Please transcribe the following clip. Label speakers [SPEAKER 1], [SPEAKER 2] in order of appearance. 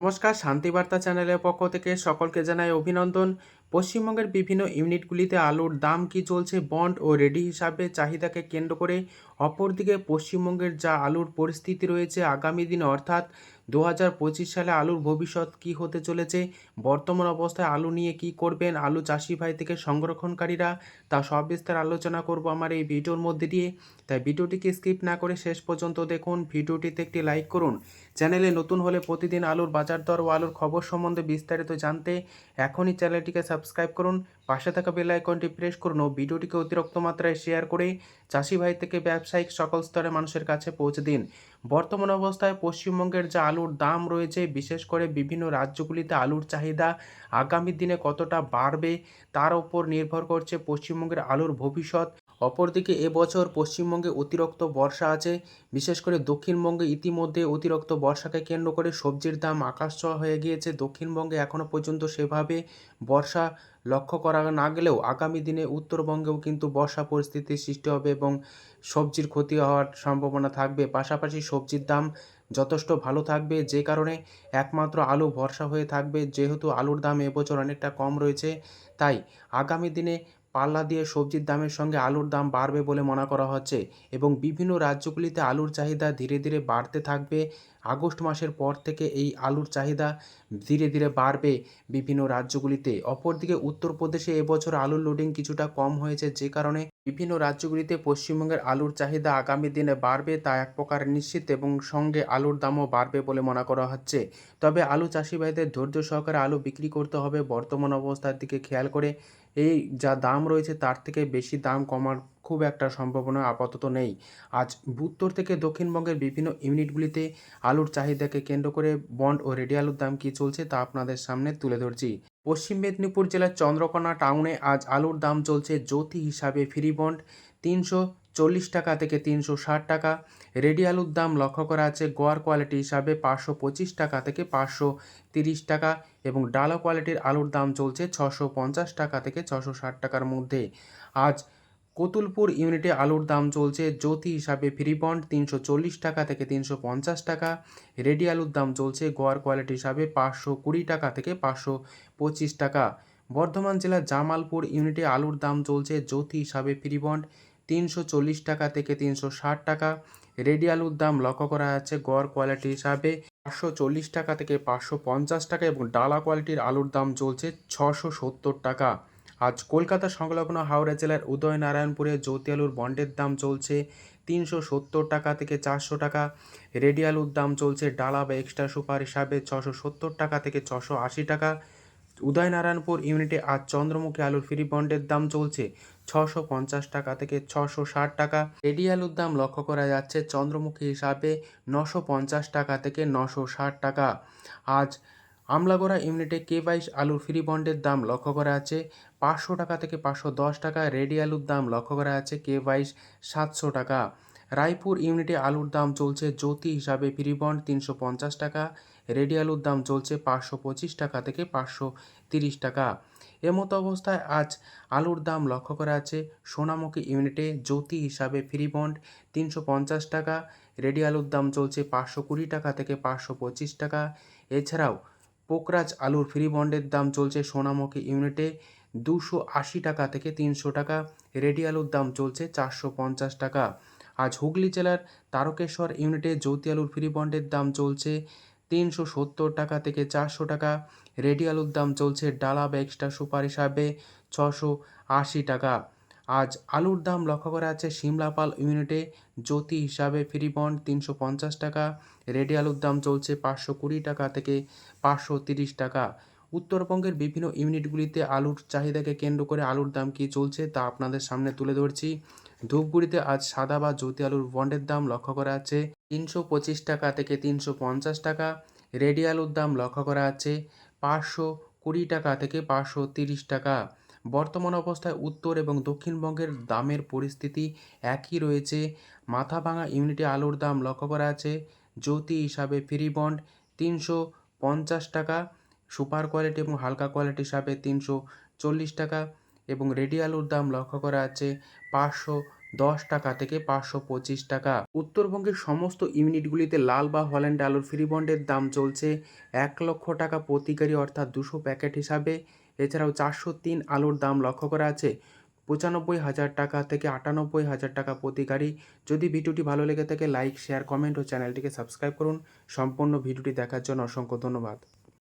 [SPEAKER 1] নমস্কার শান্তিবার্তা চ্যানেলের পক্ষ থেকে সকলকে জানাই অভিনন্দন। পশ্চিমবঙ্গের বিভিন্ন ইউনিটগুলিতে আলুর দাম কি চলছে? বন্ড ও রেডি হিসাবে চাহিদাকে কেন্দ্র করে অপরদিকে পশ্চিমবঙ্গের যা আলুর পরিস্থিতি রয়েছে আগামী দিনে, অর্থাৎ দু হাজার পঁচিশ সালে আলুর ভবিষ্যৎ কি হতে চলেছে, বর্তমান অবস্থায় আলু নিয়ে কি করবেন, আলু চাষি ভাই থেকে সংরক্ষণকারীরা, তা সব বিস্তার আলোচনা করব আমার এই ভিডিওর মধ্যে দিয়ে। তাই ভিডিওটিকে স্কিপ না করে শেষ পর্যন্ত দেখুন, ভিডিওটিতে একটি লাইক করুন। চ্যানেলে নতুন হলে প্রতিদিন আলুর বাজার দর ও আলুর খবর সম্বন্ধে বিস্তারিত জানতে এখনই চ্যানেলটিকে সাবস্ক্রাইব করুন, পাশে থাকা বেল আইকনটি প্রেস করুন ও ভিডিওটিকে অতিরিক্ত মাত্রায় শেয়ার করে চাষি ভাই থেকে ব্যবসায়িক সকল স্তরে মানুষের কাছে পৌঁছে দিন। বর্তমান অবস্থায় পশ্চিমবঙ্গের যা আলুর দাম রয়েছে, বিশেষ করে বিভিন্ন রাজ্যগুলিতে আলুর চাহিদা আগামী দিনে কতটা বাড়বে, তার ওপর নির্ভর করছে পশ্চিমবঙ্গের আলুর ভবিষ্যৎ। অপরদিকে এবছর পশ্চিমবঙ্গে অতিরিক্ত বর্ষা আছে। বিশেষ করে দক্ষিণবঙ্গে ইতিমধ্যে অতিরিক্ত বর্ষাকে কেন্দ্র করে সবজির দাম আকাশ ছোঁয়া হয়ে গিয়েছে। দক্ষিণবঙ্গে এখনও পর্যন্ত সেভাবে বর্ষা লক্ষ্য করা না গেলেও আগামী দিনে উত্তরবঙ্গেও কিন্তু বর্ষা পরিস্থিতির সৃষ্টি হবে এবং সবজির ক্ষতি হওয়ার সম্ভাবনা থাকবে। পাশাপাশি সবজির দাম যথেষ্ট ভালো থাকবে। যে কারণে একমাত্র আলু ভরসা হয়ে থাকবে। যেহেতু আলুর দাম এবছর অনেকটা কম রয়েছে, তাই আগামী দিনে পাল্লা দিয়ে সবজির দামের সঙ্গে আলুর দাম বাড়বে বলে মনে করা হচ্ছে এবং বিভিন্ন রাজ্যগুলিতে আলুর চাহিদা ধীরে ধীরে বাড়তে থাকবে আগস্ট মাসের পর থেকে এই আলুর চাহিদা ধীরে ধীরে বাড়বে বিভিন্ন রাজ্যগুলিতে। অপরদিকে উত্তরপ্রদেশে এবছর আলুর লোডিং কিছুটা কম হয়েছে যে কারণে বিভিন্ন রাজ্যগুলিতে পশ্চিমবঙ্গের আলুর চাহিদা আগামী দিনে বাড়বে তা এক প্রকার নিশ্চিত এবং সঙ্গে আলুর দামও বাড়বে বলে মনে করা হচ্ছে। তবে আলু চাষি ভাইদের ধৈর্য সহকারে আলু বিক্রি করতে হবে বর্তমান অবস্থার দিকে খেয়াল করে। এই যা দাম রয়েছে তার থেকে বেশি দাম কমার খুব একটা সম্ভাবনা আপাতত নেই। আজ উত্তর থেকে দক্ষিণবঙ্গের বিভিন্ন ইউনিটগুলিতে আলুর চাহিদাকে কেন্দ্র করে বন্ড ও রেডি আলুর দাম কী চলছে তা আপনাদের সামনে তুলে ধরছি। পশ্চিম মেদিনীপুর জেলার চন্দ্রকোনা টাউনে আজ আলুর দাম চলছে জ্যোতি হিসাবে ফ্রি বন্ড তিনশো চল্লিশ টাকা থেকে তিনশো ষাট টাকা। রেডি আলুর দাম লক্ষ্য করা আছে গোয়ার কোয়ালিটি হিসাবে পাঁচশো পঁচিশ টাকা থেকে পাঁচশো তিরিশ টাকা এবং ডালা কোয়ালিটির আলুর দাম চলছে ছশো পঞ্চাশ টাকা থেকে ছশো ষাট টাকার মধ্যে। আজ কতুলপুর ইউনিটে আলুর দাম চলছে জ্যোতি হিসাবে ফ্রি বন্ড তিনশো চল্লিশ টাকা থেকে তিনশো পঞ্চাশ টাকা। রেডি আলুর দাম চলছে গোয়ার কোয়ালিটি হিসাবে পাঁচশো কুড়ি টাকা থেকে পাঁচশো পঁচিশ টাকা। বর্ধমান জেলার জামালপুর ইউনিটে আলুর দাম চলছে জ্যোতি হিসাবে ফ্রি বন্ড তিনশো চল্লিশ টাকা থেকে তিনশো ষাট টাকা। রেডি আলুর দাম লক্ষ্য করা যাচ্ছে গড় কোয়ালিটি হিসাবে পাঁচশো চল্লিশ টাকা থেকে পাঁচশো পঞ্চাশ টাকা এবং ডালা কোয়ালিটির আলুর দাম চলছে ছশো সত্তর টাকা। আজ কলকাতা সংলগ্ন হাওড়া জেলার উদয়নারায়ণপুরে জ্যোতি আলুর বন্ডের দাম চলছে তিনশো সত্তর টাকা থেকে চারশো টাকা। রেডি আলুর দাম চলছে ডালা বা এক্সট্রা সুপার হিসাবে ছশো সত্তর টাকা থেকে ছশো আশি টাকা। উদয়নারায়ণপুর ইউনিটে আজ চন্দ্রমুখী আলুর ফ্রি বন্ডের দাম চলছে ছশো পঞ্চাশ টাকা থেকে ছশো ষাট টাকা। রেডি আলুর দাম লক্ষ্য করা যাচ্ছে চন্দ্রমুখী হিসাবে নশো পঞ্চাশ টাকা থেকে নশো ষাট টাকা। আজ আমলাগোড়া ইউনিটে কে বাইশ আলুর ফ্রি বন্ডের দাম লক্ষ্য করা আছে। পাঁচশো টাকা থেকে পাঁচশো দশ টাকা রেডি আলুর দাম লক্ষ্য করা আছে কে বাইশ সাতশো টাকা। রায়পুর ইউনিটে আলুর দাম চলছে জ্যোতি হিসাবে ফ্রি বন্ড তিনশো পঞ্চাশ টাকা, রেডি আলুর দাম চলছে পাঁচশো পঁচিশ টাকা থেকে পাঁচশো তিরিশ টাকা। এমতো অবস্থায় আজ আলুর দাম লক্ষ্য করা আছে সোনামুখী ইউনিটে জ্যোতি হিসাবে ফ্রি বন্ড তিনশো পঞ্চাশ টাকা, রেডি আলুর দাম চলছে পাঁচশো কুড়ি টাকা থেকে পাঁচশো পঁচিশ টাকা। এছাড়াও পোকরাজ আলুর ফ্রি বন্ডের দাম চলছে সোনামুখী ইউনিটে দুশো আশি টাকা থেকে তিনশো টাকা। রেডি আলুর দাম চলছে চারশো পঞ্চাশ টাকা। আজ হুগলি জেলার তারকেশ্বর ইউনিটে জ্যোতি আলুর ফ্রি বন্ডের দাম চলছে তিনশো সত্তর টাকা থেকে চারশো টাকা। রেডি আলুর দাম চলছে ডালা বা এক্সট্রা সুপার হিসাবে ছশো আশি টাকা। আজ আলুর দাম লক্ষ্য করা আছে সিমলাপাল ইউনিটে। জ্যোতি হিসাবে ফ্রি বন্ড তিনশো পঞ্চাশ টাকা, রেডি আলুর দাম চলছে পাঁচশো কুড়ি টাকা থেকে পাঁচশো তিরিশ টাকা। উত্তরবঙ্গের বিভিন্ন ইউনিটগুলিতে আলুর চাহিদাকে কেন্দ্র করে আলুর দাম কী চলছে তা আপনাদের সামনে তুলে ধরছি। ধূপগুড়িতে আজ সাদা বা জ্যোতি আলুর বন্ডের দাম লক্ষ্য করা আছে তিনশো পঁচিশ টাকা থেকে তিনশো পঞ্চাশ টাকা। রেডি আলুর দাম লক্ষ্য করা আছে পাঁচশো কুড়ি টাকা থেকে পাঁচশো তিরিশ টাকা। বর্তমান অবস্থায় উত্তর এবং দক্ষিণবঙ্গের দামের পরিস্থিতি একই রয়েছে। মাথা ভাঙা ইউনিটে আলুর দাম লক্ষ্য করা আছে। জ্যোতি হিসাবে ফ্রি বন্ড তিনশো পঞ্চাশ টাকা, সুপার কোয়ালিটি এবং হালকা কোয়ালিটি হিসাবে তিনশো চল্লিশ টাকা এবং রেডি আলুর দাম লক্ষ্য করা আছে পাঁচশো দশ টাকা থেকে পাঁচশো পঁচিশ টাকা। উত্তরবঙ্গের সমস্ত ইউনিটগুলিতে লাল বা হল্যান্ড আলুর ফ্রি বন্ডের দাম চলছে এক লক্ষ টাকা প্রতি গাড়ি অর্থাৎ দুশো প্যাকেট হিসাবে। এছাড়াও চারশো তিন আলুর দাম লক্ষ্য করা আছে। পঁচানব্বই হাজার টাকা থেকে আটানব্বই হাজার টাকা প্রতি গাড়ি। যদি ভিডিওটি ভালো লেগে থাকে, লাইক, শেয়ার, কমেন্ট ও চ্যানেলটিকে সাবস্ক্রাইব করুন। সম্পূর্ণ ভিডিওটি দেখার জন্য অসংখ্য ধন্যবাদ।